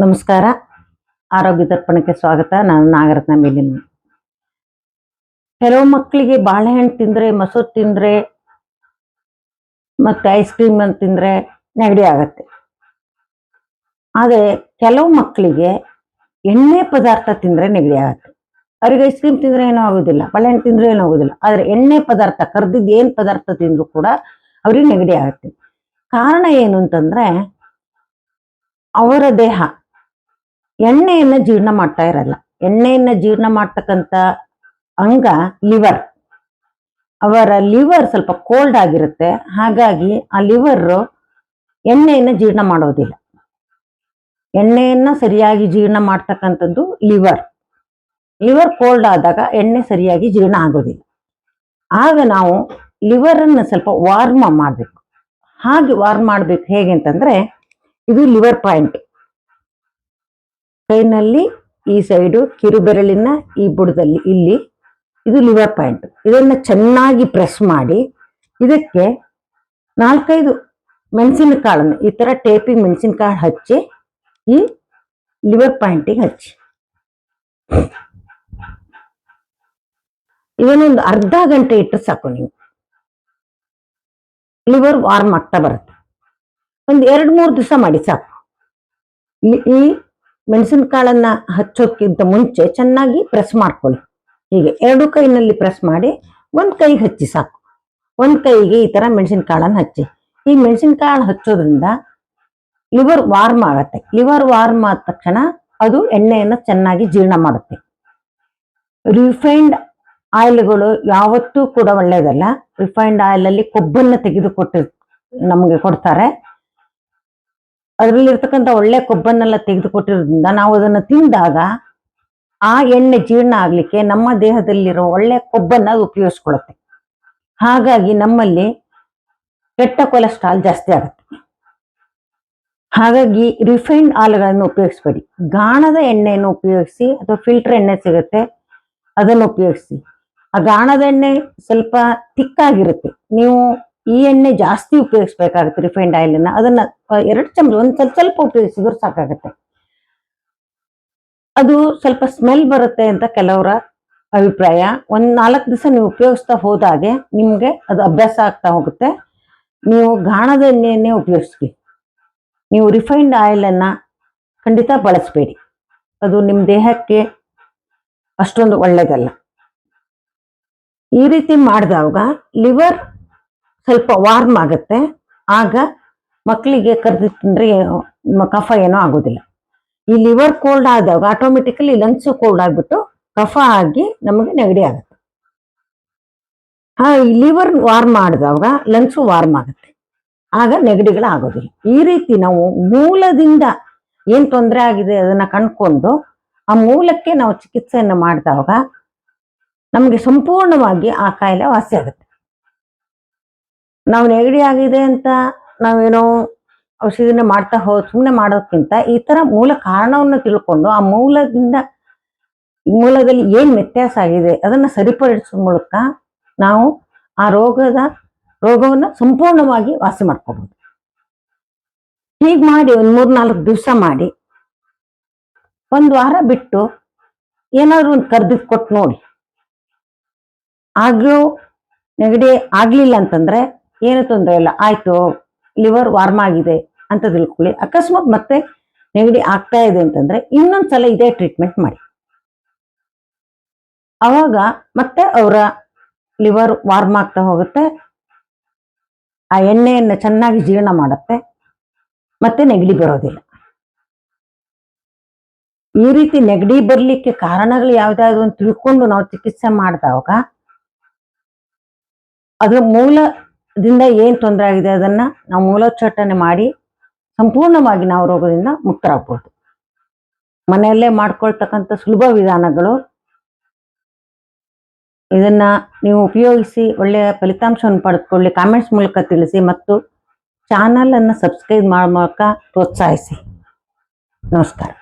ನಮಸ್ಕಾರ. ಆರೋಗ್ಯ ದರ್ಪಣಕ್ಕೆ ಸ್ವಾಗತ. ನಾನು ನಾಗರತ್ನ ಮೇಲಿನ. ಕೆಲವು ಮಕ್ಕಳಿಗೆ ಬಾಳೆಹಣ್ಣು ತಿಂದ್ರೆ, ಮೊಸರು ತಿಂದ್ರೆ, ಮತ್ತೆ ಐಸ್ ಕ್ರೀಮ್ ಅಂತ ತಿಂದ್ರೆ ನೆಗಡಿ ಆಗತ್ತೆ. ಆದರೆ ಕೆಲವು ಮಕ್ಕಳಿಗೆ ಎಣ್ಣೆ ಪದಾರ್ಥ ತಿಂದ್ರೆ ನೆಗಡಿ ಆಗತ್ತೆ. ಅವ್ರಿಗೆ ಐಸ್ ಕ್ರೀಮ್ ತಿಂದ್ರೆ ಏನೂ ಆಗೋದಿಲ್ಲ, ಬಾಳೆಹಣ್ಣು ತಿಂದ್ರೆ ಏನೂ ಆಗೋದಿಲ್ಲ. ಆದರೆ ಎಣ್ಣೆ ಪದಾರ್ಥ, ಕರ್ದಿದ್ದು ಏನು ಪದಾರ್ಥ ತಿಂದ್ರು ಕೂಡ ಅವ್ರಿಗೆ ನೆಗಡಿ ಆಗುತ್ತೆ. ಕಾರಣ ಏನು ಅಂತಂದ್ರೆ, ಅವರ ದೇಹ ಎಣ್ಣೆಯನ್ನ ಜೀರ್ಣ ಮಾಡ್ತಾ ಇರಲ್ಲ. ಎಣ್ಣೆಯನ್ನ ಜೀರ್ಣ ಮಾಡ್ತಕ್ಕಂಥ ಅಂಗ ಲಿವರ್. ಅವರ ಲಿವರ್ ಸ್ವಲ್ಪ ಕೋಲ್ಡ್ ಆಗಿರುತ್ತೆ. ಹಾಗಾಗಿ ಆ ಲಿವರ್ ಎಣ್ಣೆಯನ್ನ ಜೀರ್ಣ ಮಾಡೋದಿಲ್ಲ. ಎಣ್ಣೆಯನ್ನು ಸರಿಯಾಗಿ ಜೀರ್ಣ ಮಾಡ್ತಕ್ಕಂಥದ್ದು ಲಿವರ್. ಲಿವರ್ ಕೋಲ್ಡ್ ಆದಾಗ ಎಣ್ಣೆ ಸರಿಯಾಗಿ ಜೀರ್ಣ ಆಗೋದಿಲ್ಲ. ಆಗ ನಾವು ಲಿವರ್ ಅನ್ನ ಸ್ವಲ್ಪ ವಾರ್ಮ್ ಮಾಡಬೇಕು. ಹಾಗೆ ವಾರ್ಮ್ ಮಾಡಬೇಕು ಹೇಗೆ ಅಂತಂದ್ರೆ ಇದು ಲಿವರ್ ಪಾಯಿಂಟ್ ಕೈನಲ್ಲಿ ಈ ಸೈಡು ಕಿರುಬೆರಳಿನ ಈ ಬುಡದಲ್ಲಿ ಇಲ್ಲಿ ಇದು ಲಿವರ್ ಪಾಯಿಂಟ್ ಇದನ್ನ ಚೆನ್ನಾಗಿ ಪ್ರೆಸ್ ಮಾಡಿ ಇದಕ್ಕೆ ನಾಲ್ಕೈದು ಮೆಣಸಿನಕಾಳನ್ನು, ಈ ತರ ಟೇಪಿಂಗ್ ಮೆಣಸಿನಕಾಳು ಹಚ್ಚಿ ಈ ಲಿವರ್ ಪಾಯಿಂಟಿಗೆ ಹಚ್ಚಿ. ಇದನ್ನೊಂದು ಅರ್ಧ ಗಂಟೆ ಇಟ್ಟರೆ ಸಾಕು ನೀವು. ಲಿವರ್ ವಾರ್ಮ್ ಆಗ್ತಾ ಬರುತ್ತೆ. ಒಂದು ಎರಡು ಮೂರು ದಿವಸ ಮಾಡಿ ಸಾಕು. ಈ- ಮೆಣಸಿನ ಮೆಣಸಿನಕಾಳನ್ನ ಹಚ್ಚೋಕ್ಕಿಂತ ಮುಂಚೆ ಚೆನ್ನಾಗಿ ಪ್ರೆಸ್ ಮಾಡ್ಕೊಳ್ಳಿ. ಹೀಗೆ ಎರಡು ಕೈನಲ್ಲಿ ಪ್ರೆಸ್ ಮಾಡಿ ಒಂದ್ ಕೈಗೆ ಹಚ್ಚಿ ಸಾಕು. ಒಂದ್ ಕೈಗೆ ಈ ತರ ಮೆಣಸಿನಕಾಳನ್ನು ಹಚ್ಚಿ. ಈ ಮೆಣಸಿನಕಾಳು ಹಚ್ಚೋದ್ರಿಂದ ಲಿವರ್ ವಾರ್ಮ್ ಆಗತ್ತೆ. ಲಿವರ್ ವಾರ್ಮ್ ಆದ ತಕ್ಷಣ ಅದು ಎಣ್ಣೆಯನ್ನು ಚೆನ್ನಾಗಿ ಜೀರ್ಣ ಮಾಡುತ್ತೆ. ರಿಫೈನ್ಡ್ ಆಯಿಲ್ಗಳು ಯಾವತ್ತೂ ಕೂಡ ಒಳ್ಳೇದಲ್ಲ. ರಿಫೈನ್ಡ್ ಆಯಿಲ್ ಅಲ್ಲಿ ಕೊಬ್ಬನ್ನ ತೆಗೆದು ಕೊಟ್ಟು ನಮಗೆ ಕೊಡ್ತಾರೆ. ಅದರಲ್ಲಿರ್ತಕ್ಕಂಥ ಒಳ್ಳೆ ಕೊಬ್ಬನ್ನೆಲ್ಲ ತೆಗೆದುಕೊಟ್ಟಿರೋದ್ರಿಂದ ನಾವು ಅದನ್ನು ತಿಂದಾಗ ಆ ಎಣ್ಣೆ ಜೀರ್ಣ ಆಗ್ಲಿಕ್ಕೆ ನಮ್ಮ ದೇಹದಲ್ಲಿರೋ ಒಳ್ಳೆ ಕೊಬ್ಬನ್ನ ಅದು ಹಾಗಾಗಿ ನಮ್ಮಲ್ಲಿ ಕೆಟ್ಟ ಕೊಲೆಸ್ಟ್ರಾಲ್ ಜಾಸ್ತಿ ಆಗುತ್ತೆ. ಹಾಗಾಗಿ ರಿಫೈನ್ಡ್ ಆಲ್ಗಳನ್ನು ಉಪಯೋಗಿಸ್ಬೇಡಿ. ಗಾಣದ ಎಣ್ಣೆಯನ್ನು ಉಪಯೋಗಿಸಿ ಅಥವಾ ಫಿಲ್ಟರ್ ಎಣ್ಣೆ ಸಿಗುತ್ತೆ, ಅದನ್ನು ಉಪಯೋಗಿಸಿ. ಆ ಗಾಣದ ಎಣ್ಣೆ ಸ್ವಲ್ಪ ತಿಕ್ಕಾಗಿರುತ್ತೆ. ನೀವು ಈ ಎಣ್ಣೆ ಜಾಸ್ತಿ ಉಪಯೋಗಿಸ್ಬೇಕಾಗುತ್ತೆ ರಿಫೈನ್ಡ್ ಅನ್ನ. ಅದನ್ನ ಎರಡು ಚಮಚ, ಒಂದ್ ಸ್ವಲ್ಪ ಸ್ವಲ್ಪ ಉಪಯೋಗಿಸಿದ್ರು ಸಾಕಾಗುತ್ತೆ. ಅದು ಸ್ವಲ್ಪ ಸ್ಮೆಲ್ ಬರುತ್ತೆ ಅಂತ ಕೆಲವರ ಅಭಿಪ್ರಾಯ. ಒಂದ್ ನಾಲ್ಕು ದಿವಸ ನೀವು ಉಪಯೋಗಿಸ್ತಾ ಹೋದಾಗೆ ನಿಮ್ಗೆ ಅದು ಅಭ್ಯಾಸ ಆಗ್ತಾ ಹೋಗುತ್ತೆ. ನೀವು ಗಾಣದ ಎಣ್ಣೆಯನ್ನೇ ಉಪಯೋಗಿಸಿ ನೀವು ರಿಫೈನ್ಡ್ ಆಯಿಲ್ ಅನ್ನ ಖಂಡಿತ ಬಳಸಬೇಡಿ. ಅದು ನಿಮ್ಮ ದೇಹಕ್ಕೆ ಅಷ್ಟೊಂದು ಒಳ್ಳೇದಲ್ಲ. ಈ ರೀತಿ ಮಾಡಿದಾಗ ಲಿವರ್ ಸ್ವಲ್ಪ ವಾರ್ಮ್ ಆಗುತ್ತೆ. ಆಗ ಮಕ್ಕಳಿಗೆ ಕರೆದು ತಿಂದರೆ ಕಫ ಏನೋ ಆಗೋದಿಲ್ಲ. ಈ ಲಿವರ್ ಕೋಲ್ಡ್ ಆದಾಗ ಆಟೋಮೆಟಿಕಲಿ ಲಂಗ್ಸ್ ಕೋಲ್ಡ್ ಆಗಿಬಿಟ್ಟು ಕಫ ಆಗಿ ನಮಗೆ ನೆಗಡಿ ಆಗುತ್ತೆ. ಈ ಲಿವರ್ ವಾರ್ಮ್ ಮಾಡಿದಾಗ ಲಂಗ್ಸ್ ವಾರ್ಮ್ ಆಗುತ್ತೆ. ಆಗ ನೆಗಡಿಗಳು ಆಗೋದಿಲ್ಲ. ಈ ರೀತಿ ನಾವು ಮೂಲದಿಂದ ಏನು ತೊಂದರೆ ಆಗಿದೆ ಅದನ್ನು ಕಂಡ್ಕೊಂಡು ಆ ಮೂಲಕ್ಕೆ ನಾವು ಚಿಕಿತ್ಸೆಯನ್ನು ಮಾಡಿದಾಗ ನಮಗೆ ಸಂಪೂರ್ಣವಾಗಿ ಆ ಕಾಯಿಲೆ ವಾಸಿ ಆಗುತ್ತೆ. ನಾವು ನೆಗಡಿ ಆಗಿದೆ ಅಂತ ನಾವೇನೋ ಔಷಧಿನ ಮಾಡ್ತಾ ಹೋ ಸುಮ್ಮನೆ ಮಾಡೋದಕ್ಕಿಂತ ಈ ತರ ಮೂಲ ಕಾರಣವನ್ನು ತಿಳ್ಕೊಂಡು ಆ ಮೂಲದಿಂದ ಮೂಲದಲ್ಲಿ ಏನು ವ್ಯತ್ಯಾಸ ಆಗಿದೆ ಅದನ್ನ ಸರಿಪಡಿಸುವ ಮೂಲಕ ನಾವು ಆ ರೋಗದ, ರೋಗವನ್ನ ಸಂಪೂರ್ಣವಾಗಿ ವಾಸಿ ಮಾಡ್ಕೋಬಹುದು ಹೀಗೆ ಮಾಡಿ ಒಂದು ಮೂರು ನಾಲ್ಕು ದಿವಸ ಮಾಡಿ, ಒಂದು ವಾರ ಬಿಟ್ಟು ಏನಾದರೂ ಒಂದು ಕರ್ದಿದ್ ಕೊಟ್ಟು ನೋಡಿ. ಆಗ್ಲೂ ನೆಗಡಿ ಆಗ್ಲಿಲ್ಲ ಅಂತಂದ್ರೆ ಏನು ತೊಂದರೆ ಇಲ್ಲ. ಆಯ್ತು ಲಿವರ್ ವಾರ್ಮ್ ಆಗಿದೆ ಅಂತ ತಿಳ್ಕೊಳ್ಳಿ. ಅಕಸ್ಮಾತ್ ಮತ್ತೆ ನೆಗಡಿ ಆಗ್ತಾ ಇದೆ ಅಂತಂದ್ರೆ ಇನ್ನೊಂದ್ಸಲ ಇದೇ ಟ್ರೀಟ್ಮೆಂಟ್ ಮಾಡಿ. ಅವಾಗ ಮತ್ತೆ ಅವರ ಲಿವರ್ ವಾರ್ಮ್ ಆಗ್ತಾ ಹೋಗುತ್ತೆ. ಆ ಎಣ್ಣೆಯನ್ನು ಚೆನ್ನಾಗಿ ಜೀರ್ಣ ಮಾಡುತ್ತೆ. ಮತ್ತೆ ನೆಗಡಿ ಬರೋದಿಲ್ಲ. ಈ ರೀತಿ ನೆಗಡಿ ಬರಲಿಕ್ಕೆ ಕಾರಣಗಳು ಯಾವ್ದಾದ್ರು ಅಂತ ತಿಳ್ಕೊಂಡು ನಾವು ಚಿಕಿತ್ಸೆ ಮಾಡಿದಾಗ ಅದ್ರ ಮೂಲದಿಂದ ಏನು ತೊಂದರೆ ಆಗಿದೆ ಅದನ್ನು ನಾವು ಮೂಲೋಚ್ಚಾಟನೆ ಮಾಡಿ ಸಂಪೂರ್ಣವಾಗಿ ನಾವು ರೋಗದಿಂದ ಮುಕ್ತರಾಗ್ಬೋದು. ಮನೆಯಲ್ಲೇ ಮಾಡ್ಕೊಳ್ತಕ್ಕಂಥ ಸುಲಭ ವಿಧಾನಗಳು ಇದನ್ನ ನೀವು ಉಪಯೋಗಿಸಿ ಒಳ್ಳೆಯ ಫಲಿತಾಂಶವನ್ನು ಪಡೆದುಕೊಳ್ಳಿ ಕಾಮೆಂಟ್ಸ್ ಮೂಲಕ ತಿಳಿಸಿ ಮತ್ತು ಚಾನಲನ್ನು ಸಬ್ಸ್ಕ್ರೈಬ್ ಮಾಡೋ ಮೂಲಕ ಪ್ರೋತ್ಸಾಹಿಸಿ. ನಮಸ್ಕಾರ.